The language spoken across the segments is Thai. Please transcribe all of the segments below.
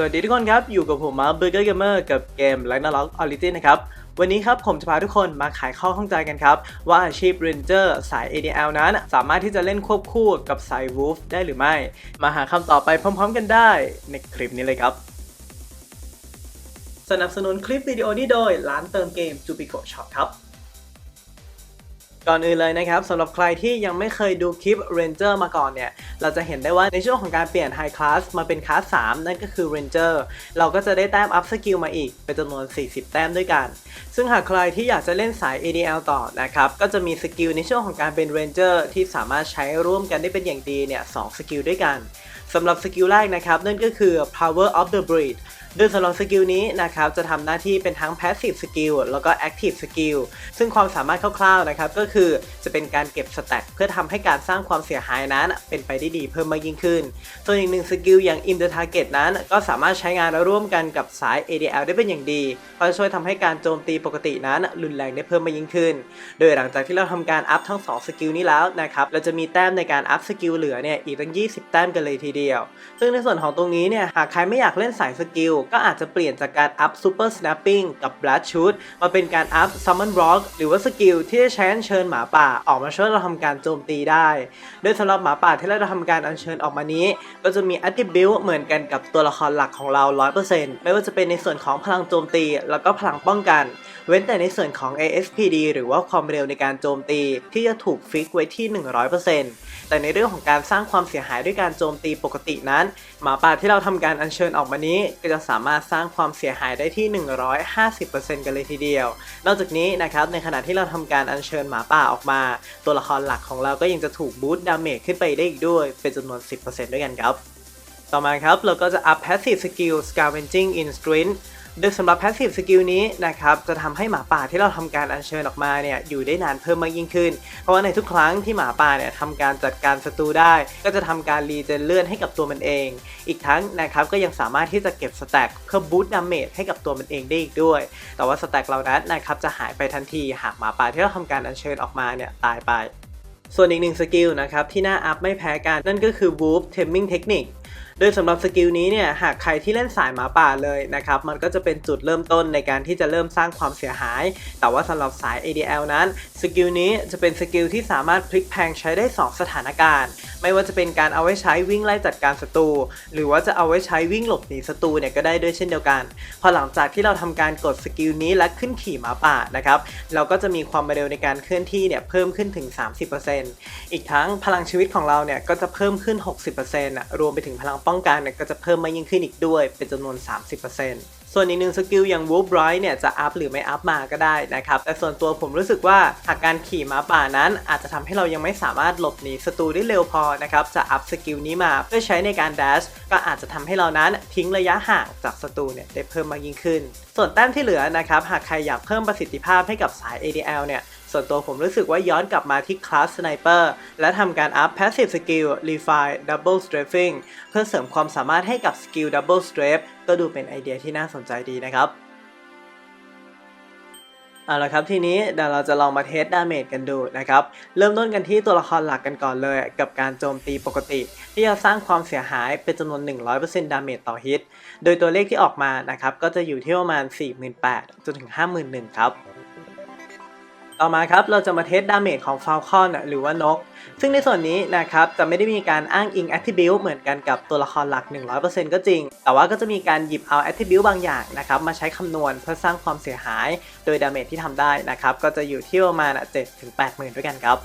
สวัสดีทุกคนครับ อยู่กับผมมาเบอร์เกอร์เกมเมอร์กับเกม l a g n a r o k Origin นนะครับ วันนี้ครับผมจะพาทุกคนมาไขข้อข้องใจกันครับ ว่าอาชีพ Ranger สาย ADL นั้น สามารถที่จะเล่นควบคู่กับสาย Wolf ได้หรือไม่ มาหาคำตอบไปพร้อมๆกันได้ในคลิปนี้เลยครับ สนับสนุนคลิปวิดีโอนี้โดยร้านเติมเกม Jubico Shop ครับ ก่อนอื่นเลยนะครับสำหรับใครที่ยังไม่เคยดูคลิป Ranger มาก่อนเนี่ย เราจะเห็นได้ว่าในช่วงของการเปลี่ยน High Class มาเป็นคลาส3นั่นก็คือ Ranger เราก็จะได้แต้ม Up Skill มาอีก เป็นจำนวน 40 แต้มด้วยกัน ซึ่งหากใครที่อยากจะเล่นสาย ADL ต่อนะครับ ก็จะมีสกิลในช่วงของการเป็น Ranger ที่สามารถใช้ร่วมกันได้เป็นอย่างดีเนี่ย2สกิลด้วยกันสำหรับสกิลแรกนะครับนั่นก็คือ Power of the Breed โดยสำหรับสกิลนี้นะครับจะทำหน้าที่เป็นทั้ง Passive Skill แล้วก็ Active Skill ซึ่งความสามารถคร่าวๆนะครับก็คือจะเป็นการเก็บสแต็กเพื่อทำให้การสร้างความเสียหายนั้น เป็นไปได้ดีเพิ่มมากยิ่งขึ้น ส่วนอีกหนึ่งสกิลอย่าง In the Target นั้น ก็สามารถใช้งานร่วมกันกับสาย ADL ได้เป็นอย่างดีเพราะช่วยทำให้การโจมตีปกตินั้น รุนแรงได้เพิ่มมากยิ่งขึ้น โดยหลังจากที่เราทำการอัพทั้ง2สกิลนี้แล้วนะครับเราจะมีแต้มในการอัพสกิลเหลือเนี่ยอีกตั้ง 20 แต้มกันเลยทีเดียว ซึ่งในส่วนของตรงนี้เนี่ยหากใครไม่อยากเล่นสายสกิลก็อาจจะเปลี่ยนจากการอัพ Super Snapping กับ Blast Shoot มาเป็นการอัพ Summon Rock หรือว่าสกิลที่จะใช้อัญเชิญหมาป่าออกมาช่วยเราทำการโจมตีได้ โดยสำหรับหมาป่าที่เราทำการอัญเชิญออกมานี้ ก็จะมี Attribute เหมือนกันกับตัวละครหลักของเรา 100%ไม่ว่าจะเป็นในส่วนของพลังโจมตี แล้วก็พลังป้องกัน เว้นแต่ในส่วนของ ASPD หรือว่าความเร็วในการโจมตี ที่จะถูกฟิกไว้ที่ 100% แต่ในเรื่องของการสร้างความเสียหายด้วยการโจมตีปกตินั้น หมาป่าที่เราทำการอัญเชิญออกมานี้ ก็จะสามารถสร้างความเสียหายได้ที่ 150%กันเลยทีเดียว นอกจากนี้นะครับในขณะที่เราทำการอัญเชิญหมาป่าออกมา ตัวละครหลักของเราก็ยังจะถูกบูตดาเมจขึ้นไปได้อีกด้วย เป็นจำนวน 10%ด้วยกันครับ ต่อมาครับเราก็จะอัพ passive skill scavenging instinct โดยสำหรับ passive skill นี้นะครับจะทำให้หมาป่าที่เราทำการอัญเชิญออกมาเนี่ยอยู่ได้นานเพิ่มมากยิ่งขึ้น เพราะว่าในทุกครั้งที่หมาป่าเนี่ยทำการจัดการศัตรูได้ ก็จะทำการรีเจนเลื่อดให้กับตัวมันเอง อีกทั้งนะครับก็ยังสามารถที่จะเก็บสแต็กเพื่อบูตดาเมจให้กับตัวมันเองได้อีกด้วย แต่ว่าสแต็กเหล่านั้นนะครับจะหายไปทันทีหากหมาป่าที่เราทำการอัญเชิญออกมาเนี่ยตายไปส่วนอีกหนึ่งสกิลนะครับที่น่าอัพไม่แพ้กันนั่นก็คือ Wolf Taming Technique โดยสำหรับสกิลนี้เนี่ยหากใครที่เล่นสายหมาป่าเลยนะครับมันก็จะเป็นจุดเริ่มต้นในการที่จะเริ่มสร้างความเสียหาย แต่ว่าสำหรับสาย ADL นั้นสกิลนี้จะเป็นสกิลที่สามารถพลิกแพลงใช้ได้ 2 สถานการณ์ ไม่ว่าจะเป็นการเอาไว้ใช้วิ่งไล่จัดการศัตรูหรือว่าจะเอาไว้ใช้วิ่งหลบหนีศัตรูเนี่ยก็ได้ด้วยเช่นเดียวกัน พอหลังจากที่เราทำการกดสกิลนี้และขึ้นขี่หมาป่านะครับเราก็จะมีความเร็วในการเคลื่อนที่เนี่ยเพิ่มขึ้นถึง 30%อีกทั้งพลังชีวิตของเราเนี่ยก็จะเพิ่มขึ้น 60%รวมไปถึงพลังป้องกันเนี่ยก็จะเพิ่มมากยิ่งขึ้นอีกด้วย เป็นจำนวน 30%ส่วนอีกหนึ่งสกิลอย่าง Wolf Bright เนี่ยจะอัพหรือไม่อัพมาก็ได้นะครับ แต่ส่วนตัวผมรู้สึกว่าหากการขี่ม้าป่านั้น อาจจะทำให้เรายังไม่สามารถหลบหนีศัตรูได้เร็วพอนะครับ จะอัพสกิลนี้มาเพื่อใช้ในการดัชก็อาจจะทำให้เรานั้นทิ้งระยะห่างจากศัตรูเนี่ยได้เพิ่มมากยิ่งขึ้น ส่วนแต้มที่เหลือนะครับหากใครอยากเพิ่มประสิทธิภาพให้กับสาย ADL เนี่ย ส่วนตัวผมรู้สึกว่าย้อนกลับมาที่คลาส Sniper และทำการอัพ Passive Skill Refine Double Strafing เพื่อเสริมความสามารถให้กับสกิล Double Strafe ก็ดูเป็นไอเดียที่น่าสนใจดีนะครับเอาละครับทีนี้เดี๋ยวเราจะลองมาเทสดาเมจกันดูนะครับ เริ่มต้นกันที่ตัวละครหลักกันก่อนเลย กับการโจมตีปกติ ที่จะสร้างความเสียหายเป็นจำนวน 100%ดาเมจต่อฮิต โดยตัวเลขที่ออกมานะครับ ก็จะอยู่ที่ประมาณ 48,000จนถึง 51,000 ครับ ต่อมาครับเราจะมาเทสดาเมจของฟ a l คอนหรือว่านก ซึ่งในส่วนนี้นะครับจะไม่ได้มีการอ้างอิง Attribute เหมือนกันกับตัวละครหลัก 100%ก็จริง แต่ว่าก็จะมีการหยิบเอา Attribute บางอย่างนะครับมาใช้คำนวณเพื่อสร้างความเสียหาย โดยดาเมจที่ทำได้นะครับก็จะอยู่ที่ประมาณ 7-80,000ด้วยกันครับ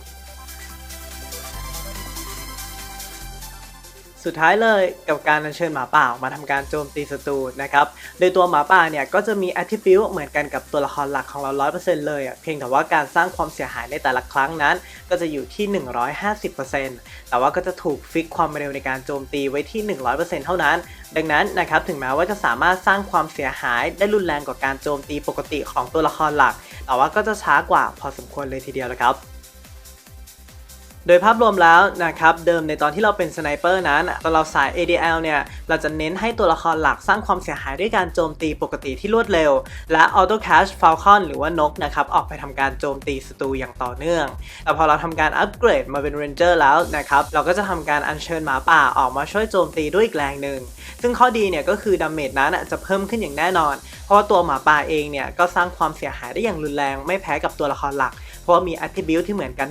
สุดท้ายเลยกับการอัญเชิญหมาป่ามาทำการโจมตีศัตรูนะครับ โดยตัวหมาป่าเนี่ยก็จะมี attribute เหมือนกันกับตัวละครหลักของเรา 100%เลยเพียงแต่ว่าการสร้างความเสียหายในแต่ละครั้งนั้น ก็จะอยู่ที่ 150%แต่ว่าก็จะถูกฟิกความเร็วในการโจมตีไว้ที่ 100%เท่านั้น ดังนั้นนะครับถึงแม้ว่าจะสามารถสร้างความเสียหายได้รุนแรงกว่าการโจมตีปกติของตัวละครหลัก แต่ว่าก็จะช้ากว่าพอสมควรเลยทีเดียวนะครับ โดยภาพรวมแล้วนะครับเดิมในตอนที่เราเป็นสไนเปอร์นั้นตอนเราสาย ADL เนี่ยเราจะเน้นให้ตัวละครหลักสร้างความเสียหายด้วยการโจมตีปกติที่รวดเร็ว และ Auto Cash Falcon หรือว่านกนะครับออกไปทำการโจมตีศัตรูอย่างต่อเนื่อง แต่พอเราทำการอัปเกรดมาเป็น Ranger แล้วนะครับเราก็จะทำการอัญเชิญหมาป่าออกมาช่วยโจมตีด้วยอีกแรงหนึ่งซึ่งข้อดีเนี่ยก็คือดาเมจนั้นจะเพิ่มขึ้นอย่างแน่นอน เพราะว่าตัวหมาป่าเองเนี่ยก็สร้างความเสียหายได้อย่างรุนแรงไม่แพ้กับตัวละครหลัก เพราะมี attribute ที่เหมือนกัน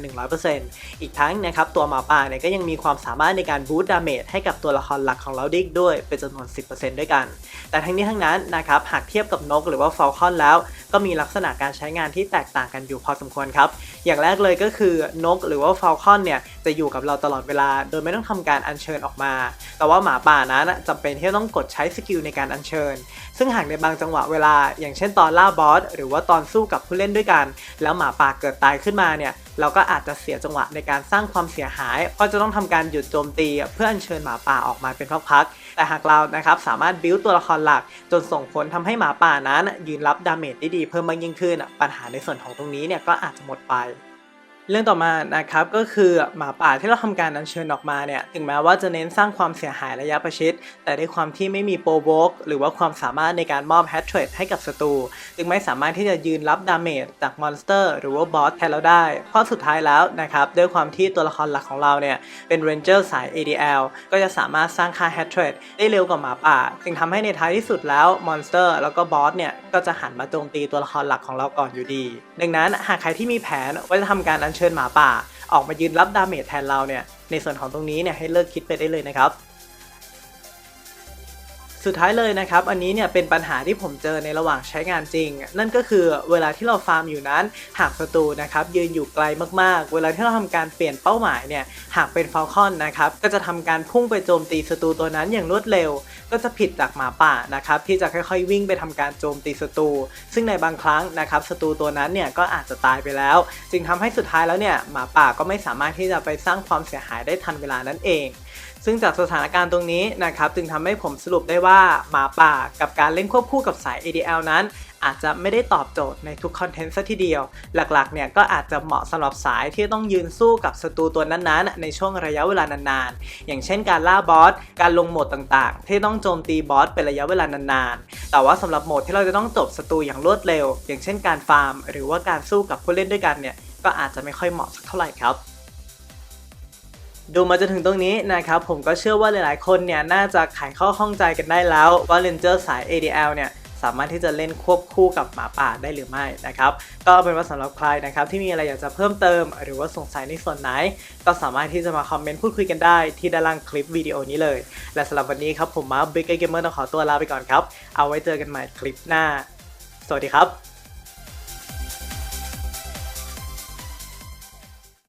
100%อีกทั้งนะครับตัวหมาป่าเนี่ยก็ยังมีความสามารถในการบูสต์ดาเมจให้กับตัวละครหลักของเราดิกด้วยเป็นจำนวน 10%ด้วยกัน แต่ทั้งนี้ทั้งนั้นนะครับหากเทียบกับนกหรือว่าฟอลคอนแล้ว ก็มีลักษณะการใช้งานที่แตกต่างกันอยู่พอสมควรครับ อย่างแรกเลยก็คือนกหรือว่าฟ a ลคอนเนี่ยจะอยู่กับเราตลอดเวลา โดยไม่ต้องทำการอัญเชิญออกมา แต่ว่าหมาป่านั้นจำเป็นที่ต้องกดใช้สกิลในการอัญเชิญ ซึ่งหากในบางจังหวะเวลา อย่างเช่นตอนล่าบอสหรือว่าตอนสู้กับผู้เล่นด้วยกัน แล้วหมาป่าเกิดตายขึ้นมาเนี่ยเราก็อาจจะเสียจังหวะในการสร้างความเสียหายเพราะจะต้องทำการหยุดโจมตี เพื่ออัญเชิญหมาป่าออกมาเป็นพักๆแต่หากเรานะครับสามารถบิวตัวละครหลัก จนส่งผลทำให้หมาป่านั้น ยืนรับดาเมจได้ดีเพิ่มมากยิ่งขึ้น ปัญหาในส่วนของตรงนี้เนี่ยก็อาจจะหมดไป เรื่องต่อมานะครับก็คือหมาป่าที่เราทำการอัญเชิญออกมาเนี่ยถึงแม้ว่าจะเน้นสร้างความเสียหายระยะประชิด แต่ด้วยความที่ไม่มีโปรโวกหรือว่าความสามารถในการมอบแฮตเทรดให้กับศัตรูจึงไม่สามารถที่จะยืนรับดาเมจจากมอนสเตอร์หรือว่าบอสแทนเราได้ เพราะสุดท้ายแล้วนะครับด้วยความที่ตัวละครหลักของเราเนี่ยเป็นเรนเจอร์สาย ADL ก็จะสามารถสร้างค่าแฮตเทรดได้เร็วกว่าหมาป่าจึงทำให้ในท้ายที่สุดแล้วมอนสเตอร์แล้วก็บอสเนี่ยก็จะหันมาโจมตีตัวละครหลักของเราก่อนอยู่ดี ดังนั้นหากใครที่มีแผนว่าจะทำการอัญเชิญชิญหมาป่า ออกมายืนรับดาเมจแทนเราเนี่ยในส่วนของตรงนี้เนี่ยให้เลิกคิดไปได้เลยนะครับ สุดท้ายเลยนะครับ อันนี้เนี่ยเป็นปัญหาที่ผมเจอในระหว่างใช้งานจริง นั่นก็คือเวลาที่เราฟาร์มอยู่นั้น หากศัตรูนะครับยืนอยู่ไกลมากๆ เวลาที่เราทำการเปลี่ยนเป้าหมายเนี่ยหากเป็นฟ a ลคอนนะครับก็จะทำการพุ่งไปโจมตีศัตรูตัวนั้นอย่างรวดเร็ว ก็จะผิดจากหมาป่านะครับที่จะค่อยๆ วิ่งไปทำการโจมตีศัตรูซึ่งในบางครั้งนะครับศัตรูตัวนั้นเนี่ยก็อาจจะตายไปแล้ว จึงทำให้สุดท้ายแล้วเนี่ยหมาป่าก็ไม่สามารถที่จะไปสร้างความเสียหายได้ทันเวลานั่นเอง ซึ่งจากสถานการณ์ตรงนี้นะครับจึงทำให้ผมสรุปได้ว่าาหมาป่ากับการเล่นควบคู่กับสาย ADL นั้น อาจจะไม่ได้ตอบโจทย์ในทุกคอนเทนต์ซะทีเดียว หลักๆเนี่ยก็อาจจะเหมาะสำหรับสายที่ต้องยืนสู้กับศัตรูตัวนั้นๆ ในช่วงระยะเวลานานๆ อย่างเช่นการล่าบอส การลงโหมดต่างๆ ที่ต้องโจมตีบอสเป็นระยะเวลานานๆ แต่ว่าสำหรับโหมดที่เราจะต้องจบศัตรูอย่างรวดเร็ว อย่างเช่นการฟาร์ม หรือว่าการสู้กับผู้เล่นด้วยกันเนี่ยก็อาจจะไม่ค่อยเหมาะสักเท่าไหร่ครับ ดูมาจนถึงตรงนี้นะครับผมก็เชื่อว่าหลายๆ คนเนี่ยน่าจะไขข้อข้องใจกันได้แล้วว่าเลนเจอร์สาย ADL เนี่ยสามารถที่จะเล่นควบคู่กับหมาป่าได้หรือไม่นะครับก็เอาเป็นว่าสำหรับใครนะครับที่มีอะไรอยากจะเพิ่มเติม หรือว่าสงสัยในส่วนไหน ก็สามารถที่จะมาคอมเมนต์พูดคุยกันได้ที่ด้านล่างคลิปวิดีโอนี้เลย และสำหรับวันนี้ครับผมมาบิ๊กเกมเมอร์ต้องขอตัวลาไปก่อนครับ เอาไว้เจอกันใหม่คลิปหน้า สวัสดีครับ